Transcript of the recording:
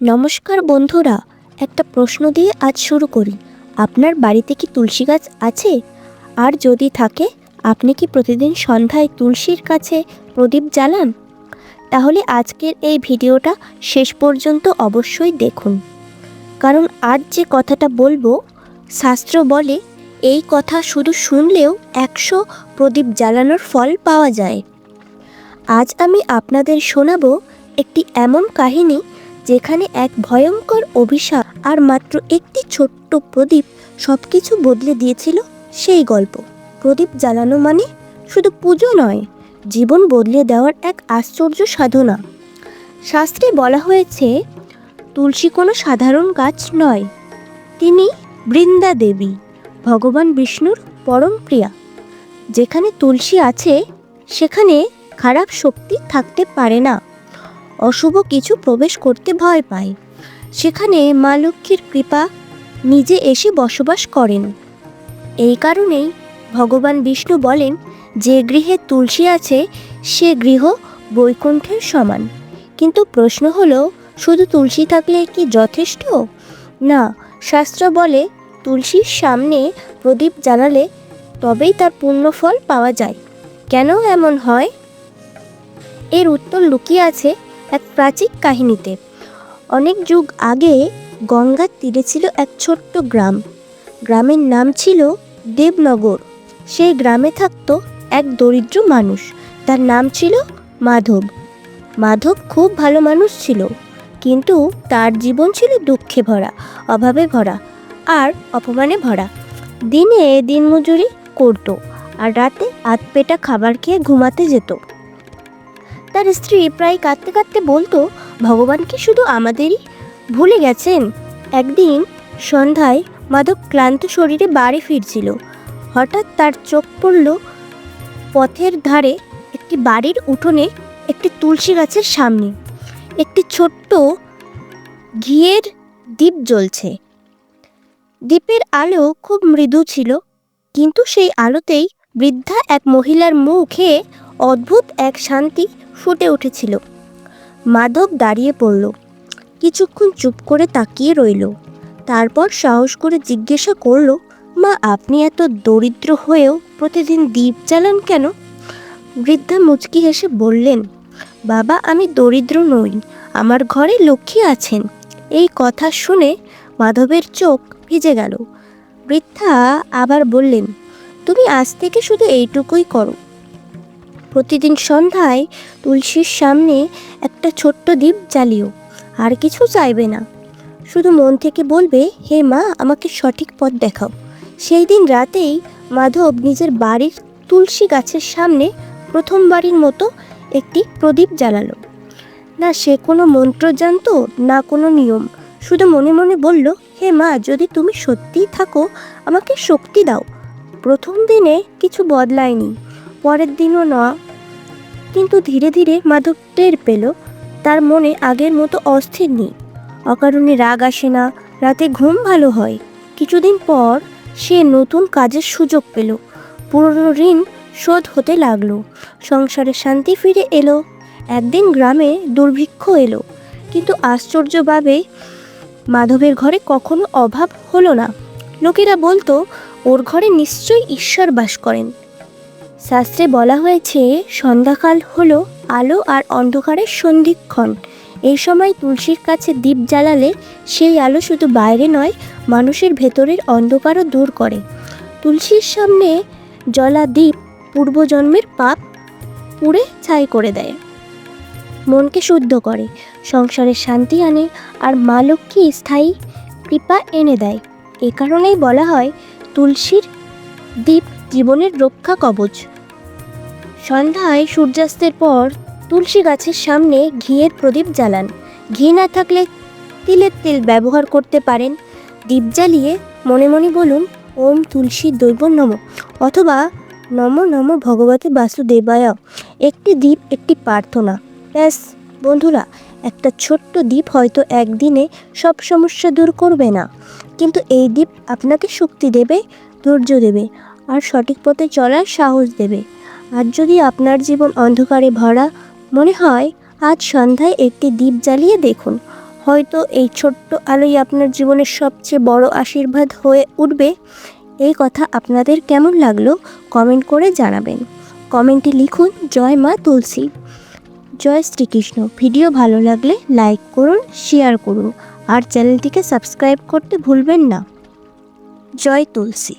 নমস্কার বন্ধুরা, একটা প্রশ্ন দিয়ে আজ শুরু করি। আপনার বাড়িতে কি তুলসী গাছ আছে? আর যদি থাকে, আপনি কি প্রতিদিন সন্ধ্যায় তুলসীর কাছে প্রদীপ জ্বালান? তাহলে আজকের এই ভিডিওটা শেষ পর্যন্ত অবশ্যই দেখুন। কারণ আজ যে কথাটা বলব, শাস্ত্র বলে, এই কথা শুধু শুনলেও একশো প্রদীপ জ্বালানোর ফল পাওয়া যায়। আজ আমি আপনাদের শোনাবো একটি এমন কাহিনী যেখানে এক ভয়ঙ্কর অভিশাপ আর মাত্র একটি ছোট্ট প্রদীপ সব কিছু বদলে দিয়েছিল সেই গল্প। প্রদীপ জ্বালানো মানে শুধু পুজো নয়, জীবন বদলে দেওয়ার এক আশ্চর্য সাধনা। শাস্ত্রে বলা হয়েছে, তুলসী কোনো সাধারণ গাছ নয়, তিনি বৃন্দা দেবী ভগবান বিষ্ণুর পরম প্রিয়া। যেখানে তুলসী আছে, সেখানে খারাপ শক্তি থাকতে পারে না। অশুভ কিছু প্রবেশ করতে ভয় পায়। সেখানে মা লক্ষ্মীর কৃপা নিজে এসে বসবাস করেন। এই কারণেই ভগবান বিষ্ণু বলেন, যে গৃহে তুলসী আছে, সে গৃহ বৈকুণ্ঠের সমান। কিন্তু প্রশ্ন হলো, শুধু তুলসী থাকলে কি যথেষ্ট? না, শাস্ত্র বলে, তুলসীর সামনে প্রদীপ জ্বালালে তবেই তার পূর্ণ ফল পাওয়া যায়। কেন এমন হয়? এর উত্তর লুকিয়ে আছে এক প্রাচীন কাহিনীতে। অনেক যুগ আগে গঙ্গার তীরে ছিল এক ছোট্ট গ্রাম। গ্রামের নাম ছিল দেবনগর। সেই গ্রামে থাকতো এক দরিদ্র মানুষ। তার নাম ছিল মাধব। মাধব খুব ভালো মানুষ ছিল, কিন্তু তার জীবন ছিল দুঃখে ভরা, অভাবে ভরা আর অপমানে ভরা। দিনে দিনমজুরি করতো আর রাতে আধ পেটা খাবার খেয়ে ঘুমাতে যেত। তার স্ত্রী প্রায় কাঁদতে কাঁদতে বলতো, ভগবান কি শুধু আমাদেরই? ভুলে গেছেন? একদিন সন্ধ্যায় মাধব ক্লান্ত শরীরে বাড়ি ফিরছিল। হঠাৎ তার চোখ পড়ল পথের ধারে একটি বাড়ির উঠোনে একটি তুলসী গাছের সামনে। একটি ছোট্ট ঘিয়ের দ্বীপ জ্বলছে। দ্বীপের আলো খুব মৃদু ছিল, কিন্তু সেই আলোতেই বৃদ্ধা এক মহিলার মুখে অদ্ভুত এক শান্তি ফুটে উঠেছিল। মাধব দাঁড়িয়ে পড়ল। কিছুক্ষণ চুপ করে তাকিয়ে রইল। তারপর সাহস করে জিজ্ঞাসা করল, মা, আপনি এত দরিদ্র হয়েও প্রতিদিন দ্বীপ জ্বালান কেন? বৃদ্ধা মুচকি হেসে বললেন, বাবা, আমি দরিদ্র নই, আমার ঘরে লক্ষ্মী আছেন। এই কথা শুনে মাধবের চোখ ভিজে গেল। বৃদ্ধা আবার বললেন, তুমি আজ থেকে শুধু এইটুকুই করো। প্রতিদিন সন্ধ্যায় তুলসীর সামনে একটা ছোট্ট দ্বীপ জ্বালিও, আর কিছু চাইবে না। শুধু মন থেকে বলবে, হে মা, আমাকে সঠিক পথ দেখাও। সেই দিন রাতেই মাধব নিজের বাড়ির তুলসী গাছের সামনে প্রথমবারের মতো একটি প্রদীপ জ্বালালো। না, সে কোনো মন্ত্র জানতো, না কোনো নিয়ম। শুধু মনে মনে বলল, হে মা, যদি তুমি সত্যিই থাকো, আমাকে শক্তি দাও। প্রথম দিনে কিছু বদলায়নি। পরের দিনও না। কিন্তু ধীরে ধীরে মাধব টের পেল, তার মনে আগের মতো অস্থির নেই। অকারণে রাগ আসে না, রাতে ঘুম ভালো হয়। কিছুদিন পর সে নতুন কাজের সুযোগ পেল। পুরনো ঋণ শোধ হতে লাগল। সংসারে শান্তি ফিরে এলো। একদিন গ্রামে দুর্ভিক্ষ এলো। কিন্তু আশ্চর্যভাবে মাধবের ঘরে কখনো অভাব হলো না। লোকেরা বলতো, ওর ঘরে নিশ্চয়ই ঈশ্বর বাস করেন। শাস্ত্রে বলা হয়েছে, সন্ধ্যাকাল হলো আলো আর অন্ধকারের সন্ধিক্ষণ। এই সময় তুলসীর কাছে দীপ জ্বালালে সেই আলো শুধু বাইরে নয়, মানুষের ভেতরের অন্ধকারও দূর করে। তুলসীর সামনে জলা দ্বীপ পূর্বজন্মের পাপ পুড়ে ছাই করে দেয়। মনকে শুদ্ধ করে, সংসারে শান্তি আনে আর মা লক্ষ্মী স্থায়ী কৃপা এনে দেয়। এ কারণেই বলা হয়, তুলসীর দ্বীপ জীবনের রক্ষা কবচ। সন্ধ্যায় সূর্যাস্তের পর তুলসী গাছের সামনে ঘিয়ের প্রদীপ জ্বালান। ঘি না থাকলে তিলের তেল ব্যবহার করতে পারেন। দ্বীপ জ্বালিয়ে মনে মনে বলুন, ওম তুলসী দৈব নম। অথবা, নম নম ভগবতী বাসুদেবায়। একটি দ্বীপ একটি প্রার্থনা। ব্যাস, বন্ধুরা, একটা ছোট্ট দ্বীপ হয়তো একদিনে সব সমস্যা দূর করবে না। কিন্তু এই দ্বীপ আপনাকে শক্তি দেবে, ধৈর্য দেবে। আর সঠিক পথে চলার সাহস দেবে। আর যদি আপনার জীবন অন্ধকারে ভরা, মনে হয় আজ সন্ধ্যায় একটি দ্বীপ জ্বালিয়ে দেখুন। হয়তো এই ছোট্ট আলোই আপনার জীবনের সবচেয়ে বড় আশীর্বাদ হয়ে উঠবে। এই কথা আপনাদের কেমন লাগল কমেন্ট করে জানাবেন। কমেন্টে লিখুন, জয় মা তুলসী। জয় শ্রীকৃষ্ণ। ভিডিও ভালো লাগলে লাইক করুন, শেয়ার করুন, আর চ্যানেলটিকে সাবস্ক্রাইব করতে ভুলবেন না। জয় তুলসী।